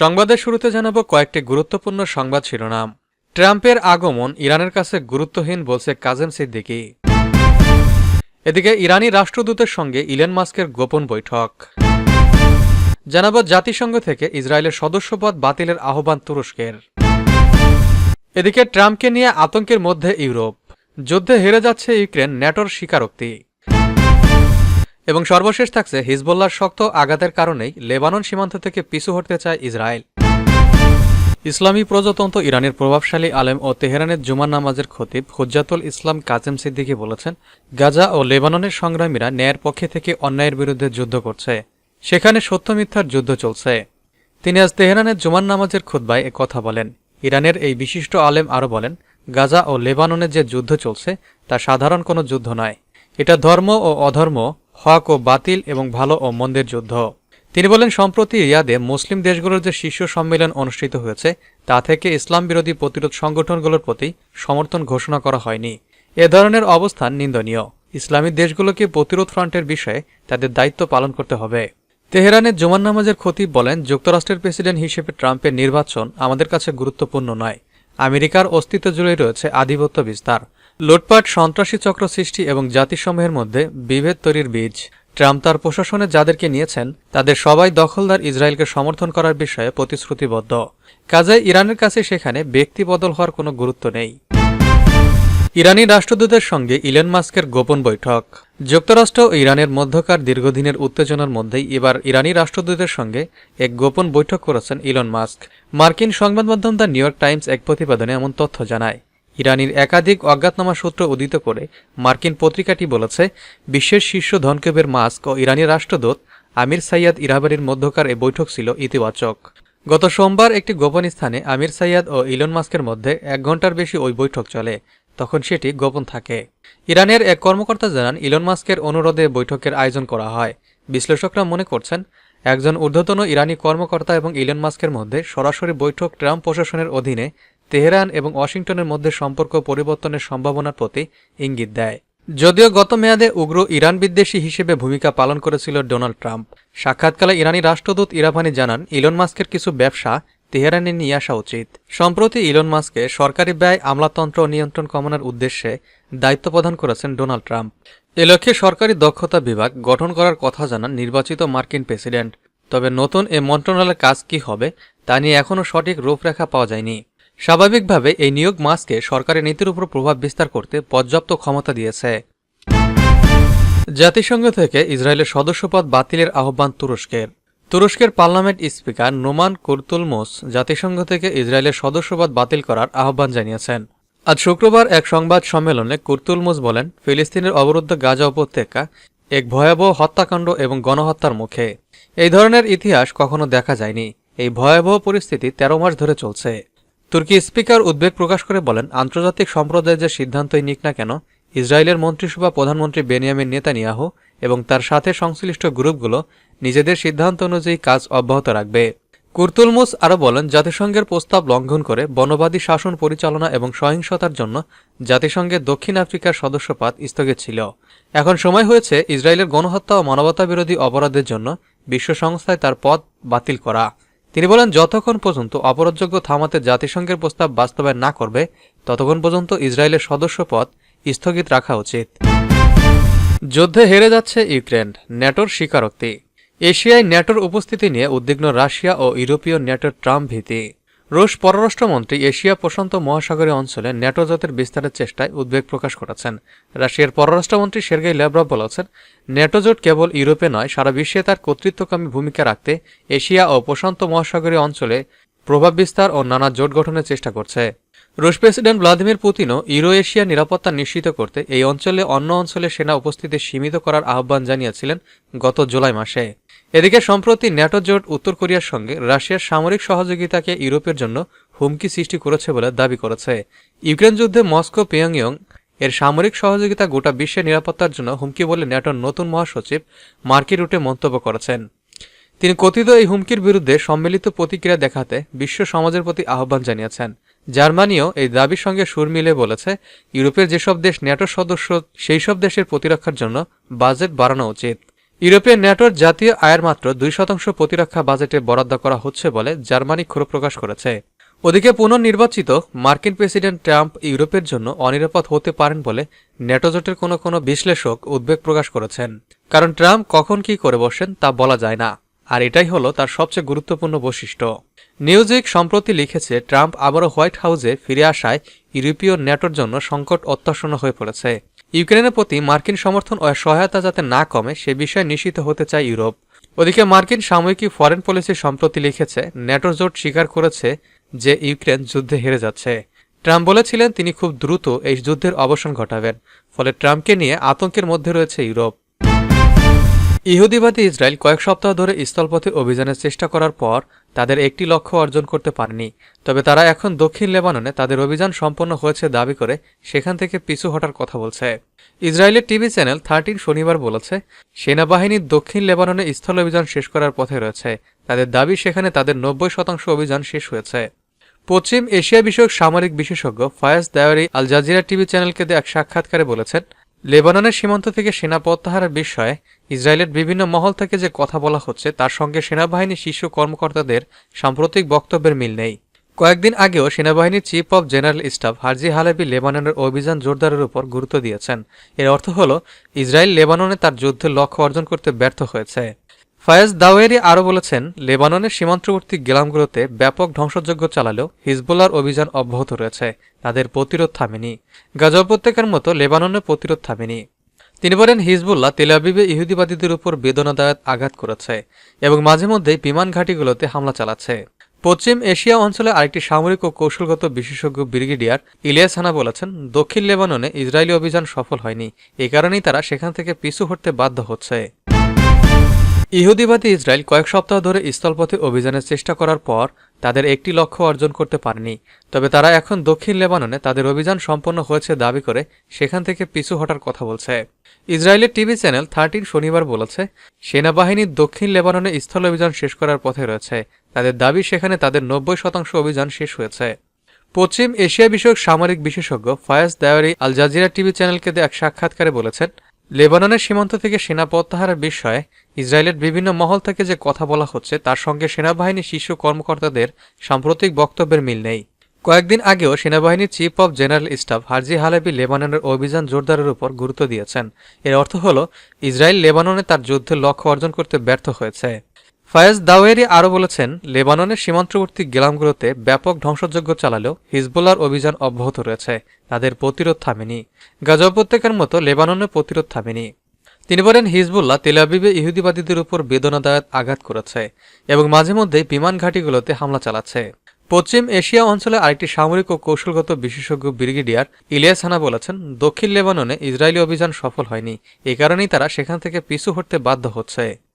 সংবাদের শুরুতে জানাব কয়েকটি গুরুত্বপূর্ণ সংবাদ শিরোনাম। ট্রাম্পের আগমন ইরানের কাছে গুরুত্বহীন বলছে কাজেম সিদ্দিকি। এদিকে ইরানি রাষ্ট্রদূতের সঙ্গে ইলেন মাস্কের গোপন বৈঠক। জানাব জাতিসংঘ থেকে ইসরায়েলের সদস্যপদ বাতিলের আহ্বান তুরস্কের। এদিকে ট্রাম্পকে নিয়ে আতঙ্কের মধ্যে ইউরোপ। যুদ্ধে হেরে যাচ্ছে ইউক্রেন ন্যাটোর স্বীকারোক্তি। এবং সর্বশেষ থাকছে হিজবুল্লার শক্ত আঘাতের কারণেই লেবানন সীমান্ত থেকে পিছু হটতে চায় ইসরায়েল। ইসলামী প্রজাতন্ত্র ইরানের প্রভাবশালী আলেম ও তেহরানের জুমার নামাজের খতিব হুজ্জাতুল ইসলাম কাজেম সিদ্দিকি বলেছেন, গাজা ও লেবাননের সংগ্রামীরা ন্যায়ের পক্ষে থেকে অন্যায়ের বিরুদ্ধে যুদ্ধ করছে। সেখানে সত্য মিথ্যার যুদ্ধ চলছে। তিনি আজ তেহরানের জুমার নামাজের খুদ্বায় এ কথা বলেন। ইরানের এই বিশিষ্ট আলেম আরও বলেন, গাজা ও লেবাননে যে যুদ্ধ চলছে তা সাধারণ কোনো যুদ্ধ নয়। এটা ধর্ম ও অধর্ম হক ও বাতিল এবং ভালো ও মন্দের যুদ্ধ। তিনি বলেন, সম্প্রতি রিয়াদে মুসলিম দেশগুলোর যে শীর্ষ সম্মেলন অনুষ্ঠিত হয়েছে, তা থেকে ইসলাম বিরোধী প্রতিরোধ সংগঠনগুলোর প্রতি সমর্থন ঘোষণা করা হয়নি। এ ধরনের অবস্থান নিন্দনীয়। ইসলামী দেশগুলোকে প্রতিরোধ ফ্রন্টের বিষয়ে তাদের দায়িত্ব পালন করতে হবে। তেহরানের জুমান নামাজের খতিব বলেন, যুক্তরাষ্ট্রের প্রেসিডেন্ট হিসেবে ট্রাম্পের নির্বাচন আমাদের কাছে গুরুত্বপূর্ণ নয়। আমেরিকার অস্তিত্ব জুড়ে রয়েছে আধিপত্য বিস্তার। লুটপাট, সন্ত্রাসী চক্র সৃষ্টি এবং জাতিসমূহের মধ্যে বিভেদ তৈরির বীজ। ট্রাম্প তার প্রশাসনে যাদেরকে নিয়েছেন, তাদের সবাই দখলদার ইসরায়েলকে সমর্থন করার বিষয়ে প্রতিশ্রুতিবদ্ধ। কাজে ইরানের কাছে সেখানে ব্যক্তি বদল হওয়ার কোনো গুরুত্ব নেই। ইরানি রাষ্ট্রদূতের সঙ্গে ইলেন মাস্কের গোপন বৈঠক। যুক্তরাষ্ট্র ও ইরানের মধ্যকার দীর্ঘদিনের উত্তেজনার মধ্যেই এবার ইরানি রাষ্ট্রদূতের সঙ্গে এক গোপন বৈঠক করেছেন ইলন মাস্ক। মার্কিন সংবাদ মাধ্যম দ্য নিউ ইয়র্ক টাইমস এক প্রতিবেদনে এমন তথ্য জানায়। ইরানির একাধিক অজ্ঞাতনামা সূত্র উদিত করে মার্কিন পত্রিকাটি বলেছে, বিশ্বের শীর্ষ ধনকেবের মাস্ক ও ইরানি রাষ্ট্রদূত আমির সাইয়াদ ইরাবারির মধ্যকার এই বৈঠক ছিল ইতিবাচক। গত সোমবার একটি গোপন স্থানে আমির সাইয়াদ ও ইলন মাস্কের মধ্যে এক ঘণ্টার বেশি ওই বৈঠক চলে, তখন সেটি গোপন থাকে। ইরানের এক কর্মকর্তা জানান, ইলন মাস্কের অনুরোধে বৈঠকের আয়োজন করা হয়। বিশ্লেষকরা মনে করছেন, একজন ঊর্ধ্বতন ইরানি কর্মকর্তা এবং ইলন মাস্কের মধ্যে সরাসরি বৈঠক ট্রাম্প প্রশাসনের অধীনে তেহরান এবং ওয়াশিংটনের মধ্যে সম্পর্ক পরিবর্তনের সম্ভাবনার প্রতি ইঙ্গিত দেয়। যদিও গত মেয়াদে উগ্র ইরান বিদ্বেষী হিসেবে ভূমিকা পালন করেছিল ডোনাল্ড ট্রাম্প। সাক্ষাৎকালে ইরানি রাষ্ট্রদূত ইরাভানি জানান, ইলন মাস্কের কিছু ব্যবসা তেহরানে নিয়ে আসা উচিত। সম্প্রতি ইলন মাস্কে সরকারি ব্যয় আমলাতন্ত্র নিয়ন্ত্রণ কমানোর উদ্দেশ্যে দায়িত্ব প্রদান করেছেন ডোনাল্ড ট্রাম্প। এ লক্ষ্যে সরকারি দক্ষতা বিভাগ গঠন করার কথা জানান নির্বাচিত মার্কিন প্রেসিডেন্ট। তবে নতুন এ মন্ত্রণালয়ের কাজ কি হবে তা নিয়ে এখনও সঠিক রূপরেখা পাওয়া যায়নি। স্বাভাবিকভাবে এই নিয়োগ মাসকে সরকারের নীতির উপর প্রভাব বিস্তার করতে পর্যাপ্ত ক্ষমতা দিয়েছে। জাতিসংঘ থেকে ইসরায়েলের সদস্যপদ বাতিলের আহ্বান তুরস্কের। তুরস্কের পার্লামেন্ট স্পিকার নোমান কুরতুলমোস জাতিসংঘ থেকে ইসরায়েলের সদস্যপদ বাতিল করার আহ্বান জানিয়েছেন। আজ শুক্রবার এক সংবাদ সম্মেলনে কুরতুলমোস বলেন, ফিলিস্তিনের অবরুদ্ধ গাজা উপত্যকা এক ভয়াবহ হত্যাকাণ্ড এবং গণহত্যার মুখে। এই ধরনের ইতিহাস কখনো দেখা যায়নি। এই ভয়াবহ পরিস্থিতি তেরো মাস ধরে চলছে। তুর্কি স্পিকার উদ্বেগ প্রকাশ করে বলেন, আন্তর্জাতিক সম্প্রদায়ের যে সিদ্ধান্তই নিক না কেন, ইসরায়েলের মন্ত্রিসভা প্রধানমন্ত্রী বেনিয়ামিন নেতানিয়াহু এবং তার সাথে সংশ্লিষ্ট গ্রুপগুলো নিজেদের সিদ্ধান্ত অনুযায়ী কাজ অব্যাহত রাখবে। কুর্তুলমুস আরও বলেন, জাতিসংঘের প্রস্তাব লঙ্ঘন করে বনবাদী শাসন পরিচালনা এবং সহিংসতার জন্য জাতিসংঘের দক্ষিণ আফ্রিকার সদস্যপাত স্থগিত ছিল। এখন সময় হয়েছে ইসরায়েলের গণহত্যা ও মানবতা বিরোধী অপরাধের জন্য বিশ্ব সংস্থায় তার পদ বাতিল করা। তিনি বলেন, যতক্ষণ পর্যন্ত অপরাধযোগ্য থামাতে জাতিসংঘের প্রস্তাব বাস্তবায়ন না করবে, ততক্ষণ পর্যন্ত ইসরায়েলের সদস্য পদ স্থগিত রাখা উচিত। যুদ্ধে হেরে যাচ্ছে ইউক্রেন, ন্যাটোর স্বীকারোক্তি। এশিয়ায় ন্যাটোর উপস্থিতি নিয়ে উদ্বিগ্ন রাশিয়া ও ইউরোপীয় ন্যাটোর ট্রাম্প ভীতি। রুশ পররাষ্ট্রমন্ত্রী এশিয়া প্রশান্ত মহাসাগরীয় অঞ্চলে ন্যাটো বিস্তারের চেষ্টায় উদ্বেগ প্রকাশ করেছেন। রাশিয়ার পররাষ্ট্রমন্ত্রী সের্গেই ল্যাব্রভ বলেছেন, ন্যাটো জোট কেবল ইউরোপে নয়, সারা বিশ্বে তার কর্তৃত্বকামী ভূমিকা রাখতে এশিয়া ও প্রশান্ত মহাসাগরীয় অঞ্চলে প্রভাব বিস্তার ও নানা জোট গঠনের চেষ্টা করছে। রুশ প্রেসিডেন্ট ভ্লাদিমির পুতিনও ইউরো এশিয়া নিরাপত্তা নিশ্চিত করতে এই অঞ্চলে অন্য অঞ্চলে সেনা উপস্থিতি সীমিত করার আহ্বান জানিয়েছিলেন গত জুলাই মাসে। এদিকে সম্প্রতি ন্যাটো জোট উত্তর কোরিয়ার সঙ্গে রাশিয়ার সামরিক সহযোগিতাকে ইউরোপের জন্য হুমকি সৃষ্টি করেছে বলে দাবি করেছে। ইউক্রেন যুদ্ধে মস্কো, পেয়ংইয়ং এর সামরিক সহযোগিতা গোটা বিশ্বের নিরাপত্তার জন্য হুমকি বলে ন্যাটোর নতুন মহাসচিব মার্কি রুটে মন্তব্য করেছেন। তিনি কথিত এই হুমকির বিরুদ্ধে সম্মিলিত প্রতিক্রিয়া দেখাতে বিশ্ব সমাজের প্রতি আহ্বান জানিয়েছেন। জার্মানিও এই দাবির সঙ্গে সুর মিলে বলেছে, ইউরোপের যেসব দেশ ন্যাটো সদস্য সেই সব দেশের প্রতিরক্ষার জন্য বাজেট বাড়ানো উচিত। ইউরোপে ন্যাটোর জাতীয় আয়ের মাত্র দুই শতাংশ প্রতিরক্ষা বাজেটে বরাদ্দ করা হচ্ছে বলে জার্মানি ক্ষোভ প্রকাশ করেছে। ওদিকে পুনর্নির্বাচিত মার্কিন প্রেসিডেন্ট ট্রাম্প ইউরোপের জন্য অনিরাপদ হতে পারেন বলে ন্যাটো জোটের কোনো কোনো বিশ্লেষক উদ্বেগ প্রকাশ করেছেন। কারণ ট্রাম্প কখন কি করে বসেন তা বলা যায় না, আর এটাই হলো তার সবচেয়ে গুরুত্বপূর্ণ বৈশিষ্ট্য। নিউজিক সম্প্রতি লিখেছে, ট্রাম্প আবারও হোয়াইট হাউসে ফিরে আসায় ইউরোপীয় ন্যাটোর জন্য সংকট অত্যাসন্ন হয়ে পড়েছে। ইউক্রেনের প্রতি মার্কিন সমর্থন ও সহায়তা যাতে না কমে, সে বিষয়ে নিশ্চিত হতে চায় ইউরোপ। ওদিকে মার্কিন সাময়িকী ফরেন পলিসি সম্প্রতি লিখেছে, ন্যাটোর জোট স্বীকার করেছে যে ইউক্রেন যুদ্ধে হেরে যাচ্ছে। ট্রাম্প বলেছিলেন তিনি খুব দ্রুত এই যুদ্ধের অবসান ঘটাবেন, ফলে ট্রাম্পকে নিয়ে আতঙ্কের মধ্যে রয়েছে ইউরোপ। ইহুদিবাদী ইসরায়েল কয়েক সপ্তাহ ধরে স্থলপথে অভিযানের চেষ্টা করার পর তাদের একটি লক্ষ্য অর্জন করতে পারেনি। তবে তারা এখন দক্ষিণ লেবাননে তাদের অভিযান সম্পন্ন হয়েছে দাবি করে সেখান থেকে পিছু হটার কথা বলছে। ইসরায়েলের টিভি চ্যানেল থার্টিন শনিবার বলেছে, সেনাবাহিনী দক্ষিণ লেবাননে স্থল অভিযান শেষ করার পথে রয়েছে। তাদের দাবি, সেখানে তাদের নব্বই শতাংশ অভিযান শেষ হয়েছে। পশ্চিম এশিয়া বিষয়ক সামরিক বিশেষজ্ঞ Fayaz Dayari Al Jazeera TV চ্যানেলকে এক সাক্ষাৎকারে বলেছেন লেবাননের সীমান্ত থেকে সেনা প্রত্যাহারের বিষয়ে ইসরায়েলের বিভিন্ন মহল থেকে যে কথা বলা হচ্ছে, তার সঙ্গে সেনাবাহিনীর শীর্ষ কর্মকর্তাদের সাম্প্রতিক বক্তব্যের মিল নেই। কয়েকদিন আগেও সেনাবাহিনীর chief of general staff Herzi Halevi লেবাননের অভিযান জোরদারের উপর গুরুত্ব দিয়েছেন। এর অর্থ হল, ইসরায়েল লেবাননে তার যুদ্ধের লক্ষ্য অর্জন করতে ব্যর্থ হয়েছে। ফায়াজ দাওয়েরি আরও বলেছেন, লেবাননের সীমান্তবর্তী গেলামগুলোতে ব্যাপক ধ্বংসযজ্ঞ চালালেও হিজবুল্লার অভিযান অব্যাহত রয়েছে, তাদের প্রতিরোধ থামেনি। গাজা উপত্যকার মতো লেবাননের প্রতিরোধ থামেনি। তিনি বলেন, হিজবুল্লাহ তেলাবিবে ইহুদিবাদীদের উপর বেদনাদায়ক আঘাত করেছে এবং মাঝে মধ্যেই বিমান ঘাঁটিগুলোতে হামলা চালাচ্ছে। পশ্চিম এশিয়া অঞ্চলে আরেকটি সামরিক ও কৌশলগত বিশেষজ্ঞ ব্রিগেডিয়ার ইলিয়াস হানা বলেছেন, দক্ষিণ লেবাননে ইসরায়েলি অভিযান সফল হয়নি এই কারণেই তারা সেখান থেকে পিছু হটতে বাধ্য হচ্ছে। ইহুদিবাদী ইসরায়েল কয়েক সপ্তাহ ধরে স্থলপথে অভিযানের চেষ্টা করার পর তাদের একটি লক্ষ্য অর্জন করতে পারেনি। তবে তারা এখন দক্ষিণ লেবাননে তাদের অভিযান সম্পন্ন হয়েছে দাবি করে সেখান থেকে পিছু হটার কথা বলছে। ইসরায়েলের টিভি চ্যানেল থার্টিন শনিবার বলেছে, সেনাবাহিনী দক্ষিণ লেবাননে স্থল অভিযান শেষ করার পথে রয়েছে। তাদের দাবি সেখানে তাদের নব্বই শতাংশ অভিযান শেষ হয়েছে। পশ্চিম এশিয়া বিষয়ক সামরিক বিশেষজ্ঞ Fayaz Dayari Al Jazeera TV চ্যানেলকে এক সাক্ষাৎকারে বলেছেন লেবাননের সীমান্ত থেকে সেনা প্রত্যাহারের বিষয়ে ইসরায়েলের বিভিন্ন মহল থেকে যে কথা বলা হচ্ছে, তার সঙ্গে সেনাবাহিনী শীর্ষ কর্মকর্তাদের সাম্প্রতিক বক্তব্যের মিল নেই। কয়েকদিন আগেও সেনাবাহিনীর chief of general staff Herzi Halevi লেবাননের অভিযান জোরদারের উপর গুরুত্ব দিয়েছেন। এর অর্থ হল, ইসরায়েল লেবাননে তার যুদ্ধের লক্ষ্য অর্জন করতে ব্যর্থ হয়েছে। ফায়াজ দাওয়েরি আরও বলেছেন, লেবাননের সীমান্তবর্তী গেলামগুলোতে ব্যাপক ধ্বংসযজ্ঞ চালালেও হিজবুল্লার অভিযান অব্যাহত রয়েছে, তাদের প্রতিরোধ থামেনি। গাজা উপত্যকার মতো লেবাননের প্রতিরোধ থামেনি। তিনি বলেন, হিজবুল্লাহ তেলাবিবে ইহুদিবাদীদের উপর বেদনাদায়ক আঘাত করেছে এবং মাঝে মধ্যেই বিমান ঘাঁটিগুলোতে হামলা চালাচ্ছে। পশ্চিম এশিয়া অঞ্চলে আরেকটি সামরিক ও কৌশলগত বিশেষজ্ঞ ব্রিগেডিয়ার ইলিয়াস হানা বলেছেন, দক্ষিণ লেবাননে ইসরায়েলি অভিযান সফল হয়নি এই কারণেই তারা সেখান থেকে পিছু হটতে বাধ্য হচ্ছে।